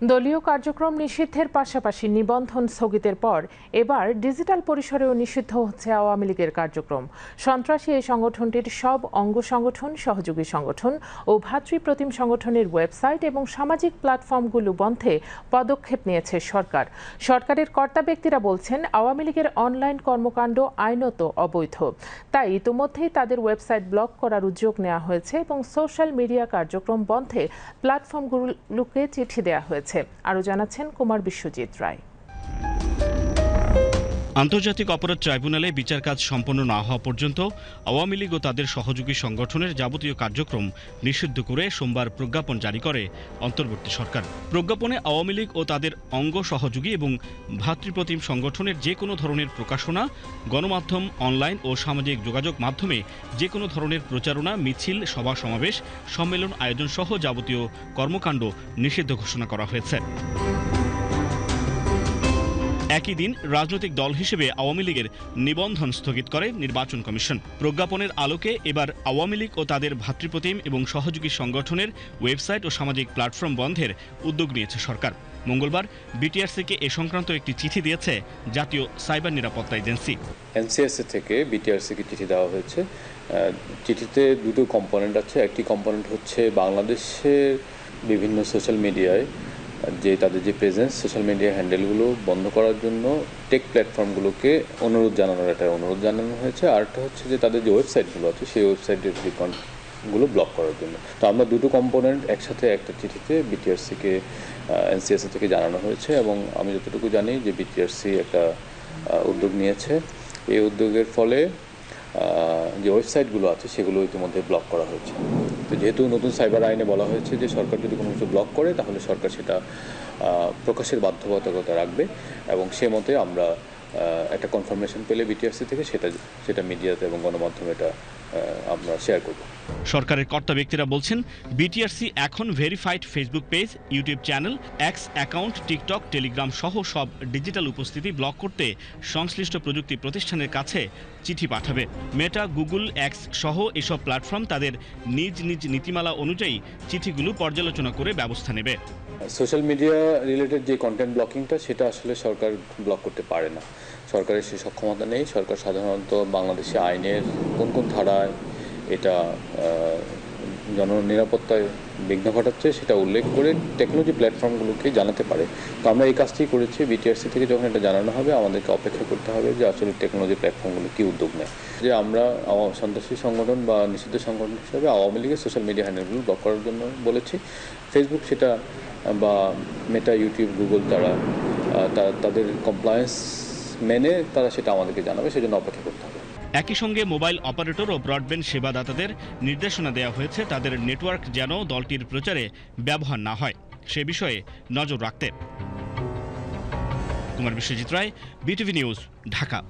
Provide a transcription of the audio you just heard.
দলীয় কার্যক্রম নিষিদ্ধের পাশাপাশি নিবন্ধন স্থগিতের পর এবার ডিজিটাল পরিসরেও নিষিদ্ধ হচ্ছে আওয়ামী লীগের কার্যক্রম। সন্ত্রাসী এই সংগঠনটির সব অঙ্গ সংগঠন, সহযোগী সংগঠন ও ভাতৃপ্রতিম সংগঠনের ওয়েবসাইট এবং সামাজিক প্ল্যাটফর্মগুলো বন্ধে পদক্ষেপ নিয়েছে সরকার। সরকারের কর্তা ব্যক্তিরা বলছেন, আওয়ামী লীগের অনলাইন কর্মকাণ্ড আইনত অবৈধ। তাই ইতোমধ্যেই তাদের ওয়েবসাইট ব্লক করার উদ্যোগ নেওয়া হয়েছে এবং সোশ্যাল মিডিয়া কার্যক্রম বন্ধে প্ল্যাটফর্মগুলোকে চিঠি দেওয়া হয়েছে। আরও জানাচ্ছেন কুমার বিশ্বজিৎ রায়। আন্তর্জাতিক অপরাধ ট্রাইব্যুনালে বিচার কাজ সম্পন্ন না হওয়া পর্যন্ত আওয়ামী লীগ ও তাদের সহযোগী সংগঠনের যাবতীয় কার্যক্রম নিষিদ্ধ করে সোমবার প্রজ্ঞাপন জারি করে অন্তর্বর্তী সরকার। প্রজ্ঞাপনে আওয়ামী লীগ ও তাদের অঙ্গ সহযোগী এবং ভাতৃপ্রতিম সংগঠনের যে কোনো ধরনের প্রকাশনা, গণমাধ্যম, অনলাইন ও সামাজিক যোগাযোগ মাধ্যমে যে কোনো ধরনের প্রচারণা, মিছিল, সভা সমাবেশ, সম্মেলন আয়োজন সহ যাবতীয় কর্মকাণ্ড নিষিদ্ধ ঘোষণা করা হয়েছে। একই দিন রাজনৈতিক দল হিসেবে আওয়ামী লীগের নিবন্ধন স্থগিত করে নির্বাচন কমিশন। প্রজ্ঞাপনের আলোকে এবার আওয়ামী লীগ ও তাদের ভাতৃপ্রতিম এবং সহযোগী সংগঠনের ওয়েবসাইট ও সামাজিক প্ল্যাটফর্ম বন্ধের উদ্যোগ নিয়েছে সরকার। মঙ্গলবার বিটিআরসিকে এ সংক্রান্ত একটি চিঠি দিয়েছে জাতীয় সাইবার নিরাপত্তা এজেন্সি। এনসিএসসি থেকে বিটিআরসিকে চিঠি দেওয়া হয়েছে। চিঠিতে দুটো কম্পোনেন্ট আছে। একটি কম্পোনেন্ট হচ্ছে বাংলাদেশের বিভিন্ন সোশ্যাল মিডিয়ায় যে তাদের যে প্রেজেন্স সোশ্যাল মিডিয়া হ্যান্ডেলগুলো বন্ধ করার জন্য টেক প্ল্যাটফর্মগুলোকে অনুরোধ জানানোর একটা অনুরোধ জানানো হয়েছে। আরেকটা হচ্ছে যে তাদের যে ওয়েবসাইটগুলো আছে, সেই ওয়েবসাইটেরগুলো ব্লক করার জন্য। তো আমরা দুটো কম্পোনেন্ট একসাথে একটা চিঠিতে বিটিআরসিকে এনসিএসসি থেকে জানানো হয়েছে এবং আমি যতটুকু জানি যে বিটিআরসি একটা উদ্যোগ নিয়েছে। এই উদ্যোগের ফলে যে ওয়েবসাইটগুলো আছে সেগুলো ইতিমধ্যে ব্লক করা হয়েছে। তো যেহেতু নতুন সাইবার আইনে বলা হয়েছে যে সরকার যদি কোনো কিছু ব্লক করে, তাহলে সরকার সেটা প্রকাশের বাধ্যবাধকতা রাখবে এবং সে মতে আমরা একটা কনফার্মেশন পেলে বিটিআরসি থেকে সেটা সেটা মিডিয়াতে এবং গণমাধ্যমে এটা আমরা শেয়ার করব। সরকারের কর্তা ব্যক্তিরা বলছেন বিটিআরসি এখন verified Facebook page YouTube channel X account TikTok Telegram সহ সব ডিজিটাল উপস্থিতি ব্লক করতে সংশ্লিষ্ট প্রযুক্তি প্রতিষ্ঠানের কাছে চিঠি পাঠাবে। মেটা গুগল এক্স সহ এসব প্ল্যাটফর্ম তাদের নিজ নিজ নীতিমালা অনুযায়ী চিঠিগুলো পর্যালোচনা করে ব্যবস্থা নেবে। সোশ্যাল মিডিয়া রিলেটেড যে কন্টেন্ট ব্লকিংটা সেটা আসলে সরকার ব্লক করতে পারে না। সরকারের সে সক্ষমতা নেই। সরকার সাধারণত বাংলাদেশে আইনের কোন কোন ধারায় এটা জন নিরাপত্তায় বিঘ্ন ঘটাচ্ছে সেটা উল্লেখ করে টেকনোলজি প্ল্যাটফর্মগুলোকে জানাতে পারে। তো আমরা এই কাজটি করেছি। বিটিআরসি থেকে যখন এটা জানানো হবে, আমাদেরকে অপেক্ষা করতে হবে যে আসলে টেকনোলজি প্ল্যাটফর্মগুলো কী উদ্যোগ নেয়। যে আমরা সন্ত্রাসী সংগঠন বা নিষিদ্ধ সংগঠন হিসেবে আওয়ামী লীগের সোশ্যাল মিডিয়া হ্যান্ডেলগুলো ব্লক করার জন্য বলেছি। ফেসবুক সেটা, বা মেটা ইউটিউব গুগল তারা তাদের কমপ্লায়েন্স মেনে তারা সেটা আমাদেরকে জানাবে, সেজন্য অপেক্ষা করতে হবে। একই সঙ্গে মোবাইল অপারেটর ও ব্রডব্যান্ড সেবাদাতাদের নির্দেশনা দেওয়া হয়েছে, তাদের নেটওয়ার্ক যেন দলটির প্রচারে ব্যবহার না হয়। সে বিষয়ে নজর রাখতে। Kumar Biswajit Roy, BTV news, Dhaka.